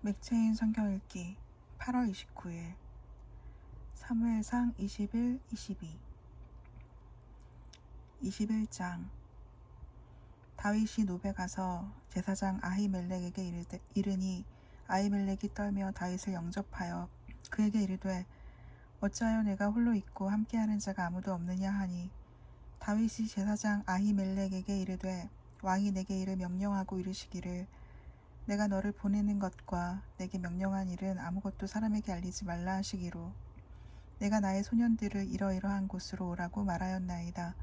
맥체인 성경 읽기 8월 29일 사무엘상 21, 22 21장. 다윗이 노베 가서 제사장 아히멜렉에게 이르되, 이르니 아히멜렉이 떨며 다윗을 영접하여 그에게 이르되 어찌하여 내가 홀로 있고 함께하는 자가 아무도 없느냐 하니? 다윗이 제사장 아히멜렉에게 이르되 왕이 내게 이를 명령하고 이르시기를 내가 너를 보내는 것과 내게 명령한 일은 아무것도 사람에게 알리지 말라 하시기로. 내가 나의 소년들을 이러이러한 곳으로 오라고 말하였나이다.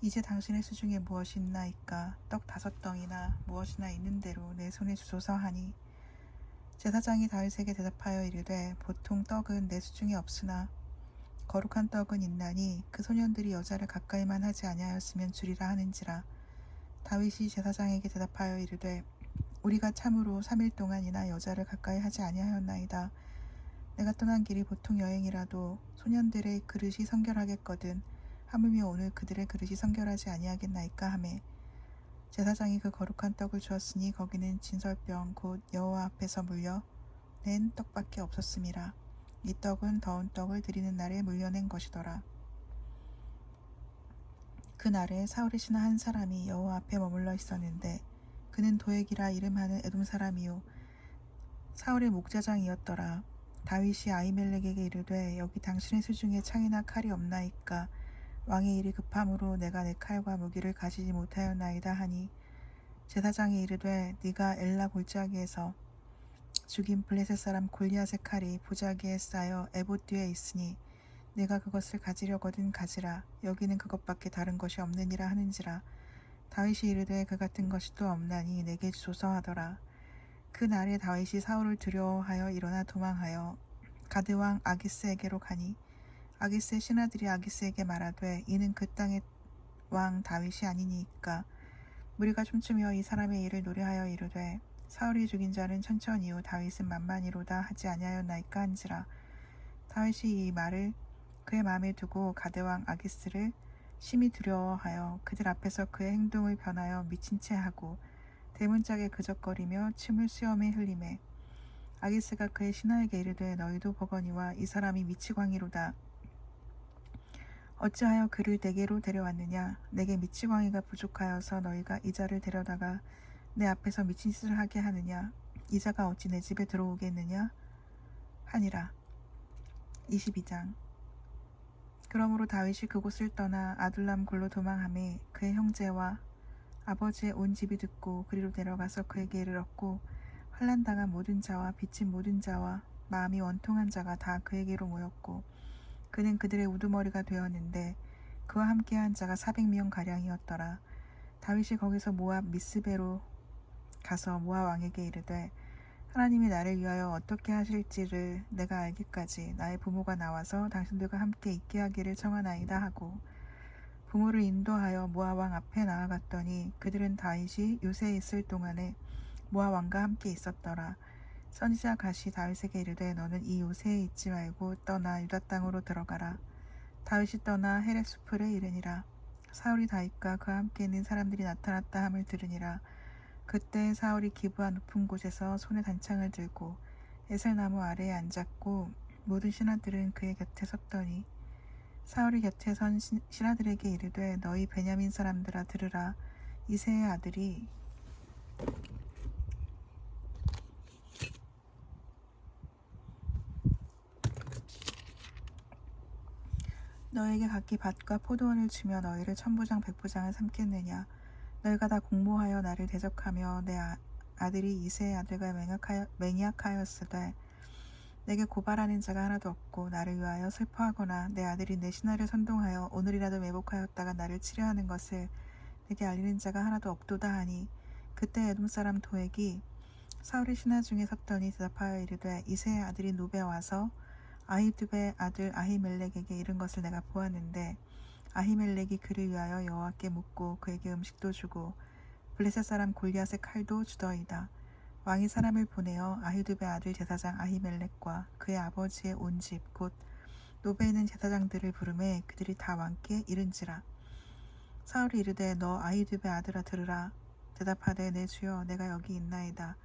이제 당신의 수중에 무엇이 있나이까? 떡 다섯 덩이나 무엇이나 있는 대로 내 손에 주소서 하니. 제사장이 다윗에게 대답하여 이르되 보통 떡은 내 수중에 없으나 거룩한 떡은 있나니 그 소년들이 여자를 가까이만 하지 아니하였으면 주리라 하는지라. 다윗이 제사장에게 대답하여 이르되 우리가 참으로 3일 동안이나 여자를 가까이 하지 아니하였나이다. 내가 떠난 길이 보통 여행이라도 소년들의 그릇이 성결하겠거든. 하물며 오늘 그들의 그릇이 성결하지 아니하겠나이까 하매 제사장이 그 거룩한 떡을 주었으니 거기는 진설병 곧 여호와 앞에서 물려 낸 떡밖에 없었음이라. 이 떡은 더운 떡을 드리는 날에 물려낸 것이더라. 그 날에 사울의 신하 한 사람이 여호와 앞에 머물러 있었는데 그는 도액이라 이름하는 에돔 사람이요. 사울의 목자장이었더라. 다윗이 아이멜렉에게 이르되 여기 당신의 수중에 창이나 칼이 없나이까? 왕의 일이 급함으로 내가 내 칼과 무기를 가지지 못하였나이다 하니 제사장이 이르되 네가 엘라 골짜기에서 죽인 블레셋 사람 골리앗의 칼이 보자기에 쌓여 에봇 뒤에 있으니 내가 그것을 가지려거든 가지라. 여기는 그것밖에 다른 것이 없느니라 하는지라 다윗이 이르되 그 같은 것이 또 없나니 내게 주소서 하더라. 그 날에 다윗이 사울을 두려워하여 일어나 도망하여 가드 왕 아기스에게로 가니 아기스의 신하들이 아기스에게 말하되 이는 그 땅의 왕 다윗이 아니니까 무리가 춤추며 이 사람의 일을 노래하여 이르되 사울이 죽인 자는 천천히요 다윗은 만만히로다 하지 아니하였나이까 한지라 다윗이 이 말을 그의 마음에 두고 가드 왕 아기스를 심히 두려워하여 그들 앞에서 그의 행동을 변하여 미친 채 하고 대문짝에 그적거리며 침을 수염에 흘리매 아기스가 그의 신하에게 이르되 너희도 보거니와 이 사람이 미치광이로다. 어찌하여 그를 내게로 데려왔느냐? 내게 미치광이가 부족하여서 너희가 이 자를 데려다가 내 앞에서 미친 짓을 하게 하느냐? 이 자가 어찌 내 집에 들어오겠느냐? 하니라. 22장 그러므로 다윗이 그곳을 떠나 아둘람 굴로 도망하매 그의 형제와 아버지의 온 집이 듣고 그리로 내려가서 그에게 이르렀고 환난당한 모든 자와 빚진 모든 자와 마음이 원통한 자가 다 그에게로 모였고 그는 그들의 우두머리가 되었는데 그와 함께한 자가 400명 가량이었더라. 다윗이 거기서 모압 미스베로 가서 모압 왕에게 이르되 하나님이 나를 위하여 어떻게 하실지를 내가 알기까지 나의 부모가 나와서 당신들과 함께 있게 하기를 청하나이다 하고 부모를 인도하여 모압 왕 앞에 나아갔더니 그들은 다윗이 요새에 있을 동안에 모압 왕과 함께 있었더라. 선지자 가시 다윗에게 이르되 너는 이 요새에 있지 말고 떠나 유다 땅으로 들어가라. 다윗이 떠나 헤레스풀에 이르니라. 사울이 다윗과 그와 함께 있는 사람들이 나타났다 함을 들으니라. 그때 사울이 기부한 높은 곳에서 손에 단창을 들고 에셀나무 아래에 앉았고 모든 신하들은 그의 곁에 섰더니 사울이 곁에 선 신- 신하들에게 이르되 너희 베냐민 사람들아 들으라. 이세의 아들이 너에게 각기 밭과 포도원을 주며 너희를 천부장 백부장을 삼겠느냐 너희가 다 공모하여 나를 대적하며 내 아, 아들이 이세의 아들과 맹약하여, 맹약하였으되 내게 고발하는 자가 하나도 없고 나를 위하여 슬퍼하거나 내 아들이 내 신하를 선동하여 오늘이라도 매복하였다가 나를 치려하는 것을 내게 알리는 자가 하나도 없도다 하니 그때 에돔 사람 도액이 사울의 신하 중에 섰더니 대답하여 이르되 이세의 아들이 노베 와서 아히두베 아들 아히멜렉에게 이른 것을 내가 보았는데 아히멜렉이 그를 위하여 여호와께 묻고 그에게 음식도 주고 블레셋 사람 골리앗의 칼도 주더이다. 왕이 사람을 보내어 아히두베 아들 제사장 아히멜렉과 그의 아버지의 온 집 곧 노베에 있는 제사장들을 부르매 그들이 다 왕께 이른지라. 사울이 이르되 너 아히두베 아들아 들으라. 대답하되 내 주여 내가 여기 있나이다.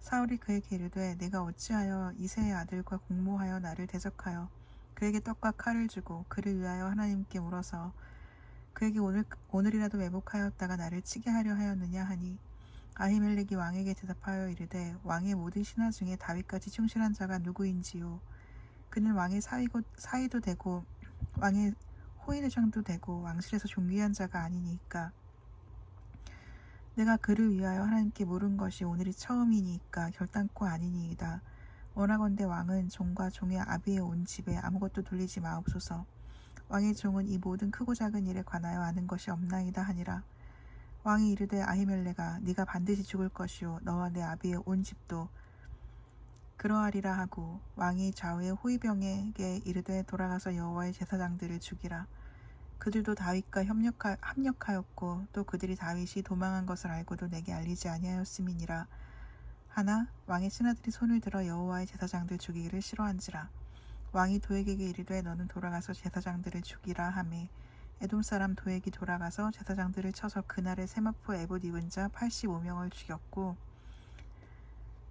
사울이 그에게 이르되 내가 어찌하여 이세의 아들과 공모하여 나를 대적하여 그에게 떡과 칼을 주고 그를 위하여 하나님께 물어서 그에게 오늘 오늘이라도 매복하였다가 나를 치게 하려 하였느냐 하니 아히멜렉이 왕에게 대답하여 이르되 왕의 모든 신하 중에 다윗같이 충실한 자가 누구인지요 그는 왕의 사위고, 사위도 되고 왕의 호위대장도 되고 왕실에서 존귀한 자가 아니니까 내가 그를 위하여 하나님께 물은 것이 오늘이 처음이니까 결단코 아니니이다. 원하건대 왕은 종과 종의 아비의 온 집에 아무것도 돌리지 마옵소서. 왕의 종은 이 모든 크고 작은 일에 관하여 아는 것이 없나이다 하니라. 왕이 이르되 아히멜레가 네가 반드시 죽을 것이요 너와 내 아비의 온 집도 그러하리라 하고 왕이 좌우의 호위병에게 이르되 돌아가서 여호와의 제사장들을 죽이라. 그들도 다윗과 협력하, 합력하였고 또 그들이 다윗이 도망한 것을 알고도 내게 알리지 아니하였음이니라. 하나 왕의 신하들이 손을 들어 여호와의 제사장들 죽이기를 싫어한지라. 왕이 도액에게 이르되 너는 돌아가서 제사장들을 죽이라 하매 에돔 사람 도액이 돌아가서 제사장들을 쳐서 그날에 세마포 에봇 입은 자 85명을 죽였고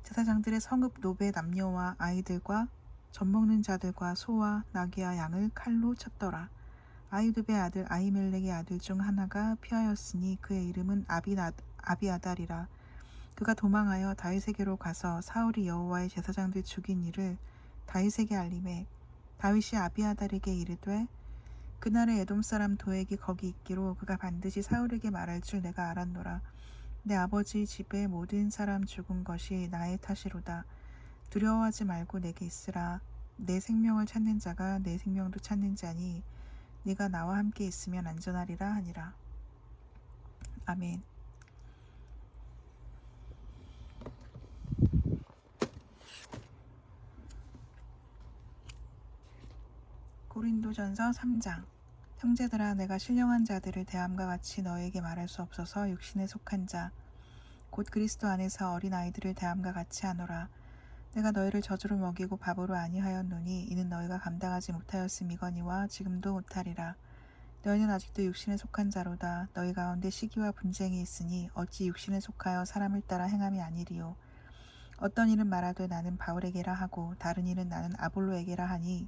제사장들의 성읍 노베 남녀와 아이들과 젖 먹는 자들과 소와 나귀와 양을 칼로 쳤더라. 아이두베 아들 아이멜렉의 아들 중 하나가 피하였으니 그의 이름은 아비나, 아비아달이라. 그가 도망하여 다윗에게로 가서 사울이 여호와의 제사장들 죽인 일을 다윗에게 알림해 다윗이 아비아달에게 이르되 그날에 에돔 사람 도액이 거기 있기로 그가 반드시 사울에게 말할 줄 내가 알았노라. 내 아버지 집의 모든 사람 죽은 것이 나의 탓이로다. 두려워하지 말고 내게 있으라. 내 생명을 찾는 자가 내 생명도 찾는 자니 네가 나와 함께 있으면 안전하리라 하니라. 아멘. 고린도전서 3장. 형제들아 내가 신령한 자들을 대함과 같이 너에게 말할 수 없어서 육신에 속한 자 곧 그리스도 안에서 어린 아이들을 대함과 같이 하노라. 내가 너희를 저주로 먹이고 바보로 아니하였노니 이는 너희가 감당하지 못하였음이거니와 지금도 못하리라. 너희는 아직도 육신에 속한 자로다. 너희 가운데 시기와 분쟁이 있으니 어찌 육신에 속하여 사람을 따라 행함이 아니리요? 어떤 일은 말하되 나는 바울에게라 하고 다른 일은 나는 아볼로에게라 하니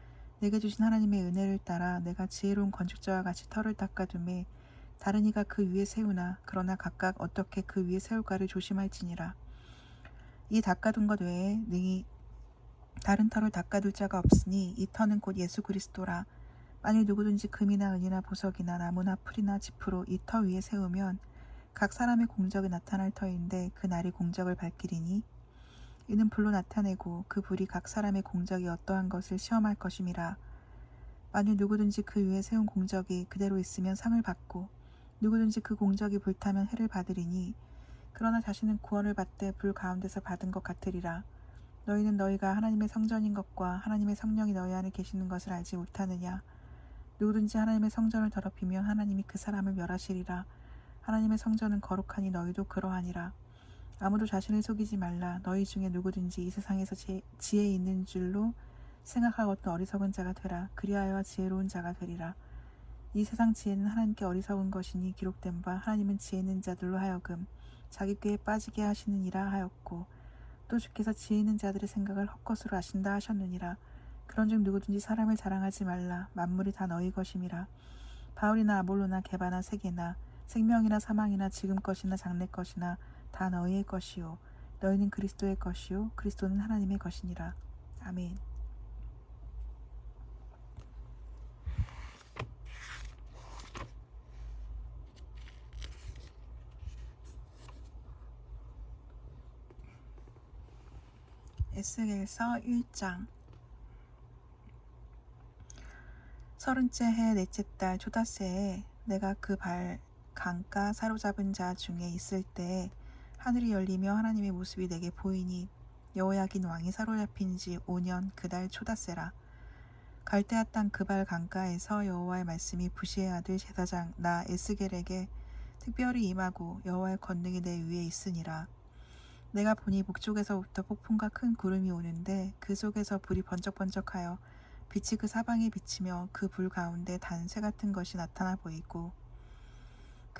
내게 주신 하나님의 은혜를 따라 내가 지혜로운 건축자와 같이 털을 닦아둠에 다른 이가 그 위에 세우나 그러나 각각 어떻게 그 위에 세울까를 조심할지니라. 이 닦아둔 것 외에 능히 다른 털을 닦아둘 자가 없으니 이 터는 곧 예수 그리스도라. 만일 누구든지 금이나 은이나 보석이나 나무나 풀이나 지푸로 이 터 위에 세우면 각 사람의 공적이 나타날 터인데 그 날이 공적을 밝히리니 이는 불로 나타내고 그 불이 각 사람의 공적이 어떠한 것을 시험할 것임이라. 만일 누구든지 그 위에 세운 공적이 그대로 있으면 상을 받고 누구든지 그 공적이 불타면 해를 받으리니 그러나 자신은 구원을 받되 불 가운데서 받은 것 같으리라. 너희는 너희가 하나님의 성전인 것과 하나님의 성령이 너희 안에 계시는 것을 알지 못하느냐. 누구든지 하나님의 성전을 더럽히면 하나님이 그 사람을 멸하시리라. 하나님의 성전은 거룩하니 너희도 그러하니라. 아무도 자신을 속이지 말라. 너희 중에 누구든지 이 세상에서 지, 지혜 있는 줄로 생각하고도 어리석은 자가 되라. 그리하여 지혜로운 자가 되리라. 이 세상 지혜는 하나님께 어리석은 것이니 기록된 바 하나님은 지혜 있는 자들로 하여금 자기 꾀에 빠지게 하시느니라 하였고 또 주께서 지혜 있는 자들의 생각을 헛것으로 아신다 하셨느니라. 그런즉 누구든지 사람을 자랑하지 말라. 만물이 다 너희 것임이라. 바울이나 아볼로나 게바나 세계나 생명이나 사망이나 지금 것이나 장래 것이나 다 너희의 것이요 너희는 그리스도의 것이요 그리스도는 하나님의 것이니라. 아멘. 에스겔서 1장 서른째 해 넷째 달 초다새에 내가 그 발 강가 사로잡은 자 중에 있을 때 하늘이 열리며 하나님의 모습이 내게 보이니 여호야긴 왕이 사로잡힌 지 5년 그달 초다세라. 갈대아 땅 그발 강가에서 여호와의 말씀이 부시의 아들 제사장 나 에스겔에게 특별히 임하고 여호와의 권능이 내 위에 있으니라. 내가 보니 북쪽에서부터 폭풍과 큰 구름이 오는데 그 속에서 불이 번쩍번쩍하여 빛이 그 사방에 비치며 그 불 가운데 단새 같은 것이 나타나 보이고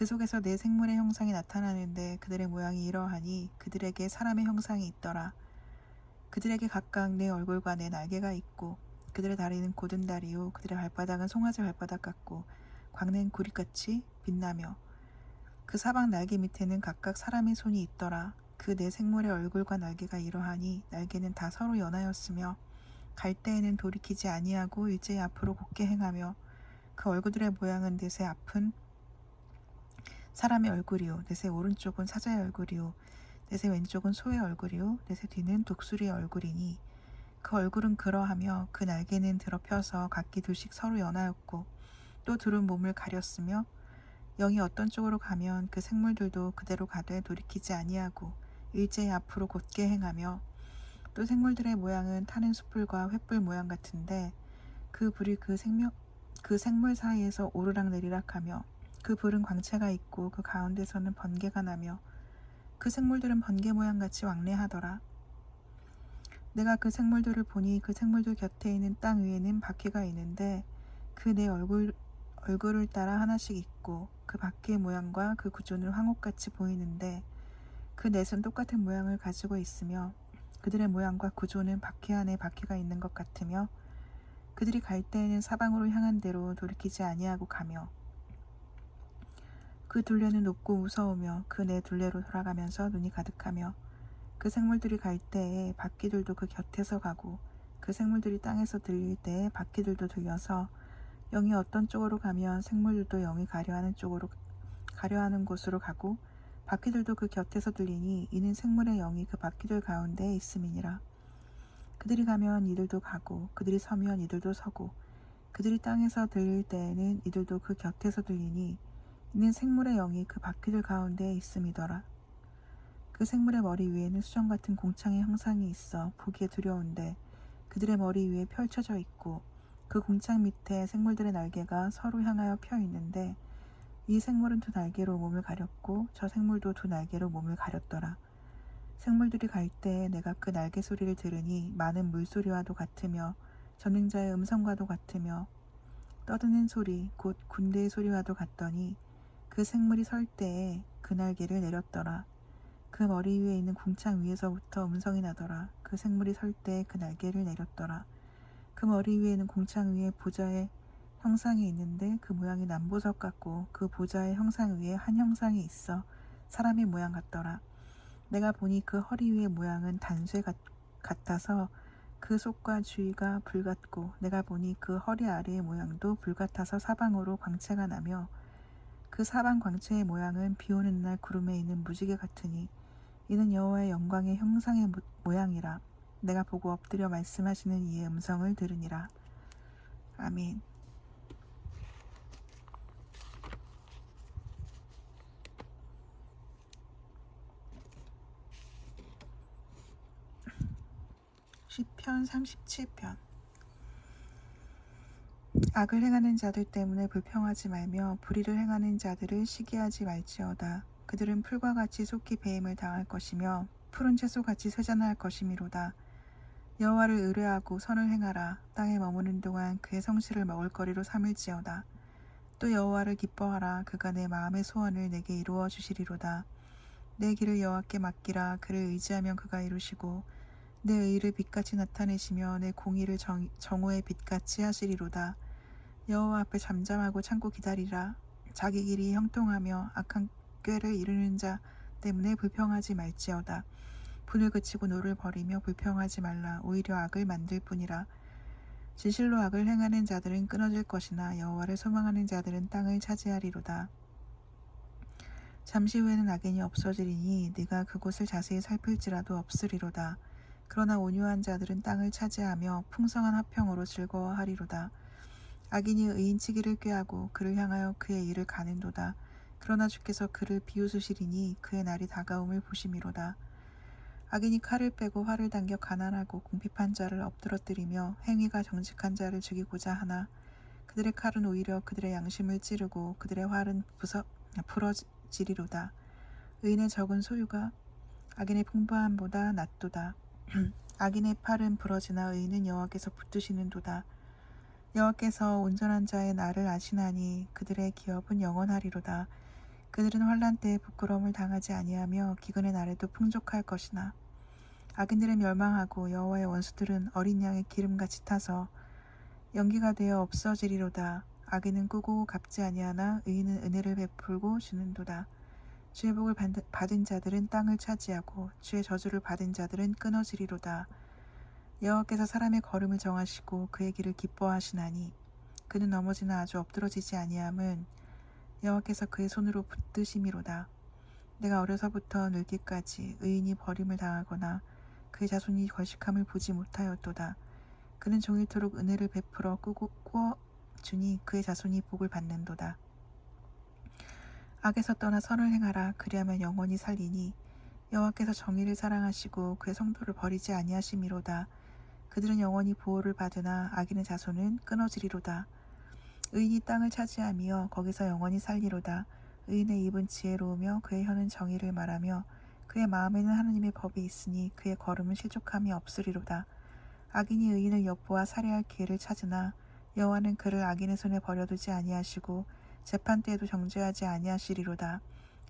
그 속에서 네 생물의 형상이 나타나는데 그들의 모양이 이러하니 그들에게 사람의 형상이 있더라. 그들에게 각각 내 얼굴과 내 날개가 있고 그들의 다리는 고든 다리요 그들의 발바닥은 송아지 발바닥 같고 광는 구릿같이 빛나며 그 사방 날개 밑에는 각각 사람의 손이 있더라. 그네 생물의 얼굴과 날개가 이러하니 날개는 다 서로 연하였으며 갈 때에는 돌이키지 아니하고 일제히 앞으로 곧게 행하며 그 얼굴들의 모양은 넷의 앞은 사람의 얼굴이요. 넷의 오른쪽은 사자의 얼굴이요. 넷의 왼쪽은 소의 얼굴이요. 넷의 뒤는 독수리의 얼굴이니 그 얼굴은 그러하며 그 날개는 펴서 각기 둘씩 서로 연하였고 또 둘은 몸을 가렸으며 영이 어떤 쪽으로 가면 그 생물들도 그대로 가되 돌이키지 아니하고 일제히 앞으로 곧게 행하며 또 생물들의 모양은 타는 숯불과 횃불 모양 같은데 그 불이 그 생명 그 생물 사이에서 오르락 내리락하며 그 불은 광채가 있고 그 가운데서는 번개가 나며 그 생물들은 번개 모양 같이 왕래하더라. 내가 그 생물들을 보니 그 생물들 곁에 있는 땅 위에는 바퀴가 있는데 그 내 얼굴 얼굴을 따라 하나씩 있고 그 바퀴의 모양과 그 구조는 황옥같이 보이는데 그 넷은 똑같은 모양을 가지고 있으며 그들의 모양과 구조는 바퀴 안에 바퀴가 있는 것 같으며 그들이 갈 때에는 사방으로 향한 대로 돌이키지 아니하고 가며 그 둘레는 높고 무서우며 그네 둘레로 돌아가면서 눈이 가득하며 그 생물들이 갈 때에 바퀴들도 그 곁에서 가고 그 생물들이 땅에서 들릴 때에 바퀴들도 들려서 영이 어떤 쪽으로 가면 생물들도 영이 가려하는 쪽으로 가려하는 곳으로 가고 바퀴들도 그 곁에서 들리니 이는 생물의 영이 그 바퀴들 가운데에 있음이니라. 그들이 가면 이들도 가고 그들이 서면 이들도 서고 그들이 땅에서 들릴 때에는 이들도 그 곁에서 들리니 이는 생물의 영이 그 바퀴들 가운데에 있음이더라. 그 생물의 머리 위에는 수정 같은 공창의 형상이 있어 보기에 두려운데 그들의 머리 위에 펼쳐져 있고 그 공창 밑에 생물들의 날개가 서로 향하여 펴 있는데 이 생물은 두 날개로 몸을 가렸고 저 생물도 두 날개로 몸을 가렸더라. 생물들이 갈때 내가 그 날개 소리를 들으니 많은 물소리와도 같으며 전능자의 음성과도 같으며 떠드는 소리 곧 군대의 소리와도 같더니 그 생물이 설 때에 그 날개를 내렸더라. 그 머리 위에 있는 궁창 위에서부터 음성이 나더라. 그 생물이 설 때에 그 날개를 내렸더라. 그 머리 위에 있는 궁창 위에 보좌의 형상이 있는데 그 모양이 남보석 같고 그 보좌의 형상 위에 한 형상이 있어 사람의 모양 같더라. 내가 보니 그 허리 위의 모양은 단쇠 같, 같아서 그 속과 주위가 불 같고 내가 보니 그 허리 아래의 모양도 불 같아서 사방으로 광채가 나며 그 사방 광채의 모양은 비 오는 날 구름에 있는 무지개 같으니 이는 여호와의 영광의 형상의 모, 모양이라 내가 보고 엎드려 말씀하시는 이의 음성을 들으니라. 아멘. 시편 37편 악을 행하는 자들 때문에 불평하지 말며 불의를 행하는 자들을 시기하지 말지어다. 그들은 풀과 같이 속히 배임을 당할 것이며 푸른 채소같이 쇠잔할 것이미로다. 여호와를 의뢰하고 선을 행하라. 땅에 머무는 동안 그의 성실을 먹을거리로 삼을지어다. 또 여호와를 기뻐하라. 그가 내 마음의 소원을 내게 이루어 주시리로다. 내 길을 여호와께 맡기라. 그를 의지하면 그가 이루시고 내 의를 빛같이 나타내시며 내 공의를 정, 정오의 빛같이 하시리로다. 여호와 앞에 잠잠하고 참고 기다리라. 자기 길이 형통하며 악한 꾀를 이루는 자 때문에 불평하지 말지어다. 분을 그치고 노를 버리며 불평하지 말라. 오히려 악을 만들 뿐이라. 진실로 악을 행하는 자들은 끊어질 것이나 여호와를 소망하는 자들은 땅을 차지하리로다. 잠시 후에는 악인이 없어지리니 네가 그곳을 자세히 살필지라도 없으리로다. 그러나 온유한 자들은 땅을 차지하며 풍성한 화평으로 즐거워하리로다. 악인이 의인치기를 꾀하고 그를 향하여 그의 일을 가는도다. 그러나 주께서 그를 비웃으시리니 그의 날이 다가옴을 보심이로다. 악인이 칼을 빼고 활을 당겨 가난하고 궁핍한 자를 엎드러뜨리며 행위가 정직한 자를 죽이고자 하나 그들의 칼은 오히려 그들의 양심을 찌르고 그들의 활은 부서 풀어지리로다. 의인의 적은 소유가 악인의 풍부함보다 낫도다. 악인의 팔은 부러지나 의인은 여호와께서 붙드시는도다. 여호와께서 온전한 자의 날을 아시나니 그들의 기업은 영원하리로다. 그들은 환란 때에 부끄러움을 당하지 아니하며 기근의 날에도 풍족할 것이나 악인들은 멸망하고 여호와의 원수들은 어린 양의 기름같이 타서 연기가 되어 없어지리로다. 악인은 꾸고 갚지 아니하나 의인은 은혜를 베풀고 주는도다. 주의 복을 받- 받은 자들은 땅을 차지하고 주의 저주를 받은 자들은 끊어지리로다. 여호와께서 사람의 걸음을 정하시고 그의 길을 기뻐하시나니 그는 넘어지나 아주 엎드러지지 아니함은 여호와께서 그의 손으로 붙드심이로다. 내가 어려서부터 늙기까지 의인이 버림을 당하거나 그의 자손이 거식함을 보지 못하였도다. 그는 종일토록 은혜를 베풀어 꾸고 꾸어 주니 그의 자손이 복을 받는도다. 악에서 떠나 선을 행하라 그리하면 영원히 살리니 여호와께서 정의를 사랑하시고 그의 성도를 버리지 아니하심이로다. 그들은 영원히 보호를 받으나 악인의 자손은 끊어지리로다. 의인이 땅을 차지하며 거기서 영원히 살리로다. 의인의 입은 지혜로우며 그의 혀는 정의를 말하며 그의 마음에는 하나님의 법이 있으니 그의 걸음은 실족함이 없으리로다. 악인이 의인을 엿보아 살해할 기회를 찾으나 여호와는 그를 악인의 손에 버려두지 아니하시고 재판 때에도 정죄하지 아니하시리로다.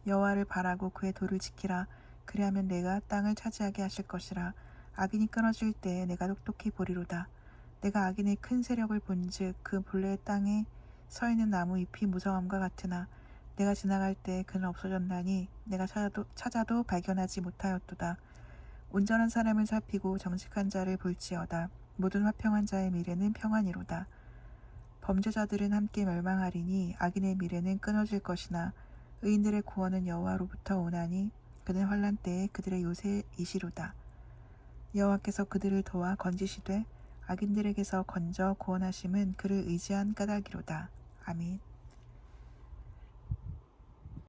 여호와를 바라고 그의 도를 지키라. 그리하면 내가 땅을 차지하게 하실 것이라. 악인이 끊어질 때에 내가 똑똑히 보리로다. 내가 악인의 큰 세력을 본즉 그 본래의 땅에 서 있는 나무 잎이 무성함과 같으나 내가 지나갈 때 그는 없어졌나니 내가 찾아도, 찾아도 발견하지 못하였도다. 온전한 사람을 살피고 정직한 자를 볼지어다. 모든 화평한 자의 미래는 평안이로다. 범죄자들은 함께 멸망하리니 악인의 미래는 끊어질 것이나 의인들의 구원은 여호와로부터 오나니 그는 환란 때에 그들의 요새이시로다. 여호와께서 그들을 도와 건지시되 악인들에게서 건져 구원하심은 그를 의지한 까닭이로다. 아멘.